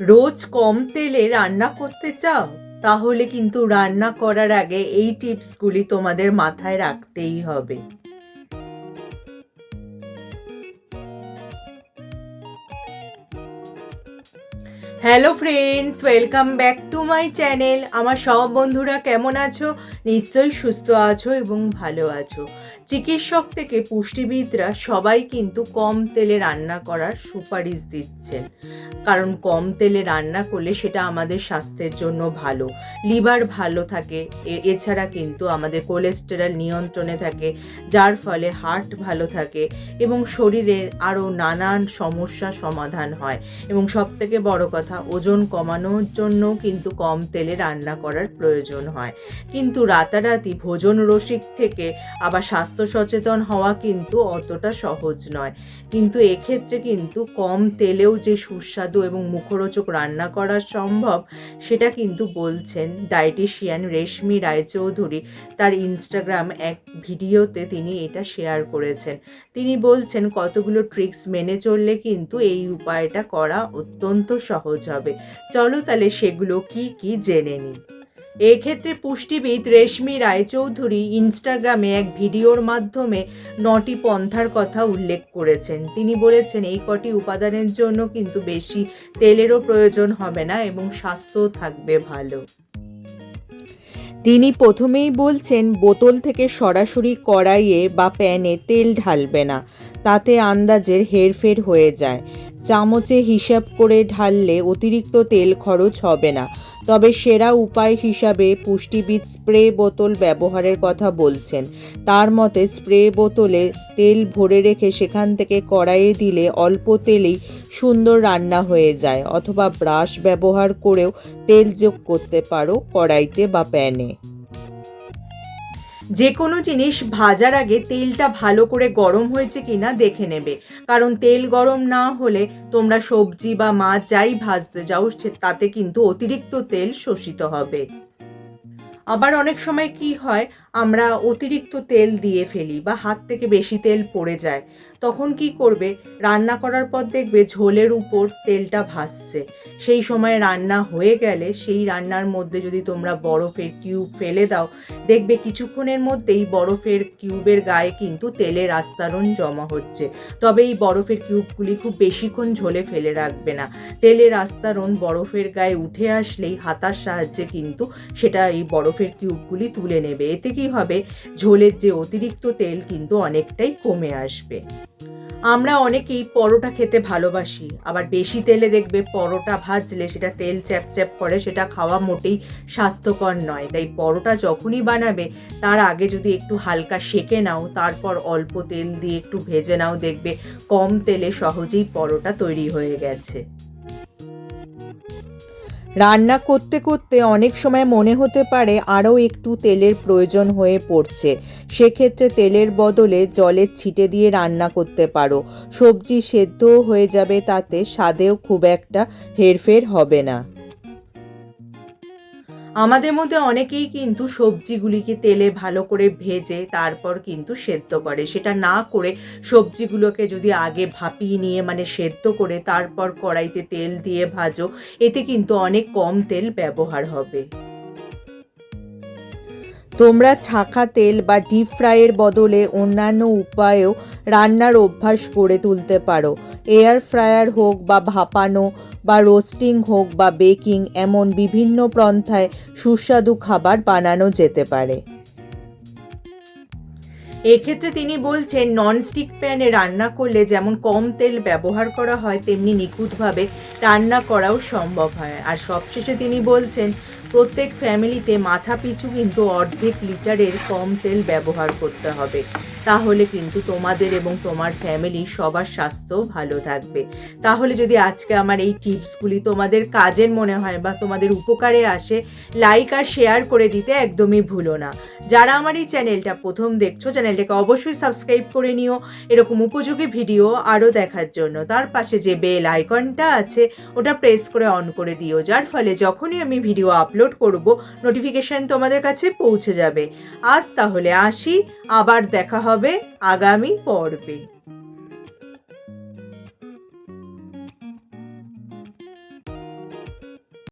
রোজ কম তেলে রান্না করতে চাও, তাহলে কিন্তু রান্না করার আগে এই টিপসগুলি তোমাদের মাথায় রাখতেই হবে। Hello friends welcome back to my channel আমার সব বন্ধুরা কেমন আছো? নিশ্চয়ই সুস্থ আছো এবং ভালো আছো। চিকিৎসক থেকে পুষ্টিবিদরা সবাই কিন্তু কম তেলে রান্না করার সুপারিশ দিচ্ছেন। কারণ কম তেলে রান্না করলে সেটা আমাদের স্বাস্থ্যের জন্য ভালো। লিভার ভালো থাকে। এছাড়া কিন্তু আমাদের কোলেস্টেরল নিয়ন্ত্রণে থাকে। যার ফলে হার্ট ভালো থাকে এবং শরীরের আরও নানান সমস্যা সমাধান হয়। এবং সব থেকে বড় কথা ওজন কমানোর জন্য কিন্তু কম তেলে রান্না করার প্রয়োজন হয়। কিন্তু রাতারাতি ভোজন রসিক থেকে আবার স্বাস্থ্য সচেতন হওয়া কিন্তু অতটা সহজ নয়। কিন্তু এক্ষেত্রে কিন্তু কম তেলেও যে সুস্বাদু এবং মুখরোচক রান্না করা সম্ভব, সেটা কিন্তু বলছেন ডায়েটিশিয়ান রেশমি রায়চৌধুরী। তার ইনস্টাগ্রাম এক ভিডিওতে তিনি এটা শেয়ার করেছেন। তিনি বলছেন, কতগুলো ট্রিক্স মেনে চললে কিন্তু এই উপায়টা করা অত্যন্ত সহজ হবে চলো তাহলে সেগুলো কি কি জেনে নিই এক্ষেত্রে পুষ্টিবিদ রেশমি রায়চৌধুরী ইনস্টাগ্রামে এক ভিডিওর মাধ্যমে নটি পন্থার কথা উল্লেখ করেছেন। তিনি বলেছেন, এই কটি উপাদানের জন্য কিন্তু বেশি তেলেরও প্রয়োজন হবে না এবং স্বাস্থ্য থাকবে ভালো। তিনি প্রথমেই বলছেন, বোতল থেকে সরাসরি কড়াইয়ে বা প্যানে তেল ঢালবে না। তাতে আন্দাজের হেরফের হয়ে যায়। চামচে হিসাব করে ঢাললে অতিরিক্ত তেল খরচ হবে না। তবে সেরা উপায় হিসাবে পুষ্টিবিদ স্প্রে বোতল ব্যবহারের কথা বলছেন। তার মতে, স্প্রে বোতলে তেল ভরে রেখে সেখান থেকে কড়াইয়ে দিলে অল্প তেলেই সুন্দর রান্না হয়ে যায়, অথবা ব্রাশ ব্যবহার করেও তেল যোগ করতে পারো কড়াইতে বা প্যানে। যে কোনো জিনিস ভাজার আগে তেলটা ভালো করে গরম হয়েছে কিনা দেখে নেবে। কারণ তেল গরম না হলে তোমরা সবজি বা মাছ যাই ভাজতে যাও তাতে কিন্তু অতিরিক্ত তেল শোষিত হবে। আবার অনেক সময় কি হয়, আমরা অতিরিক্ত তেল দিয়ে ফেলি বা হাত থেকে বেশি তেল পড়ে যায়। তখন কি করবে? রান্না করার পর দেখবে ঝোলের উপর তেলটা ভাসছে। সেই সময় রান্না হয়ে গেলে সেই রান্নার মধ্যে যদি তোমরা বরফের কিউব ফেলে দাও, দেখবে কিছুক্ষণের মধ্যেই বরফের কিউবের গায়ে কিন্তু তেলের আস্তারণ জমা হচ্ছে। তবে এই বরফের কিউবগুলি খুব বেশিক্ষণ ঝোলে ফেলে রাখবে না। তেলের আস্তারণ বরফের গায়ে উঠে আসলেই হাতার সাহায্যে কিন্তু সেটা এই বরফের কিউবগুলি তুলে নেবে। এতে কি হবে? ঝোলের যে অতিরিক্ত তেল কিন্তু অনেকটাই কমে আসবে। আমরা অনেকেই পরোটা খেতে ভালোবাসি। আবার বেশি তেলে দেখবে পরোটা ভাজলে সেটা তেল চ্যাপ চ্যাপ করে, সেটা খাওয়া মোটেই স্বাস্থ্যকর নয়। তাই পরোটা যখনই বানাবে, তার আগে যদি একটু হালকা সেকে নাও, তারপর অল্প তেল দিয়ে একটু ভেজে নাও, দেখবে কম তেলে সহজেই পরোটা তৈরি হয়ে গেছে। রান্না করতে করতে অনেক সময় মনে হতে পারে আরও একটু তেলের প্রয়োজন হয়ে পড়ছে। সেক্ষেত্রে তেলের বদলে জলের ছিটে দিয়ে রান্না করতে পারো। সবজি সেদ্ধও হয়ে যাবে তাতে, স্বাদেও খুব একটা হেরফের হবে না। আমাদের মধ্যে অনেকেই কিন্তু সবজিগুলিকে তেলে ভালো করে ভেজে তারপর কিন্তু সেদ্ধ করে। সেটা না করে সবজিগুলোকে যদি আগে ভাপিয়ে নিয়ে মানে সেদ্ধ করে তারপর কড়াইতে তেল দিয়ে ভাজো, এতে কিন্তু অনেক কম তেল ব্যবহার হবে। তোমরা ছাকা তেল বা ডিপ ফ্রাইয়ের বদলে অন্যান্য উপায়েও রান্নার অভ্যাস গড়ে তুলতে পারো। এয়ার ফ্রায়ার হোক বা ভাপানো বা রোস্টিং হোক বা বেকিং এমন বিভিন্ন পন্থায় সুস্বাদু খাবার বানানো যেতে পারে। এক্ষেত্রে তিনি বলছেন ননস্টিক প্যানে রান্না করলে যেমন কম তেল ব্যবহার করা হয়, তেমনি নিখুঁতভাবে রান্না করাও সম্ভব হয়। আর সবশেষে তিনি বলছেন প্রত্যেক ফ্যামিলিতে মাথা পিছু কিন্তু অর্ধেক লিটারের কম তেল ব্যবহার করতে হবে। তাহলে কিন্তু তোমাদের এবং তোমার ফ্যামিলি সবার স্বাস্থ্য ভালো থাকবে। তাহলে যদি আজকে আমার এই টিপসগুলি তোমাদের কাজের মনে হয় বা তোমাদের উপকারে আসে লাইক আর শেয়ার করে দিতে একদমই ভুলো না। যারা আমার এই চ্যানেলটা প্রথম দেখছ চ্যানেলটাকে অবশ্যই সাবস্ক্রাইব করে নিও। এরকম উপযোগী ভিডিও আরও দেখার জন্য। তার পাশে যে বেল আইকনটা আছে, ওটা প্রেস করে অন করে দিও। যার ফলে যখনই আমি ভিডিও আপলোড করব নোটিফিকেশান তোমাদের কাছে পৌঁছে যাবে। আজ তাহলে আসি, আবার দেখা হবে আগামী পর্বে।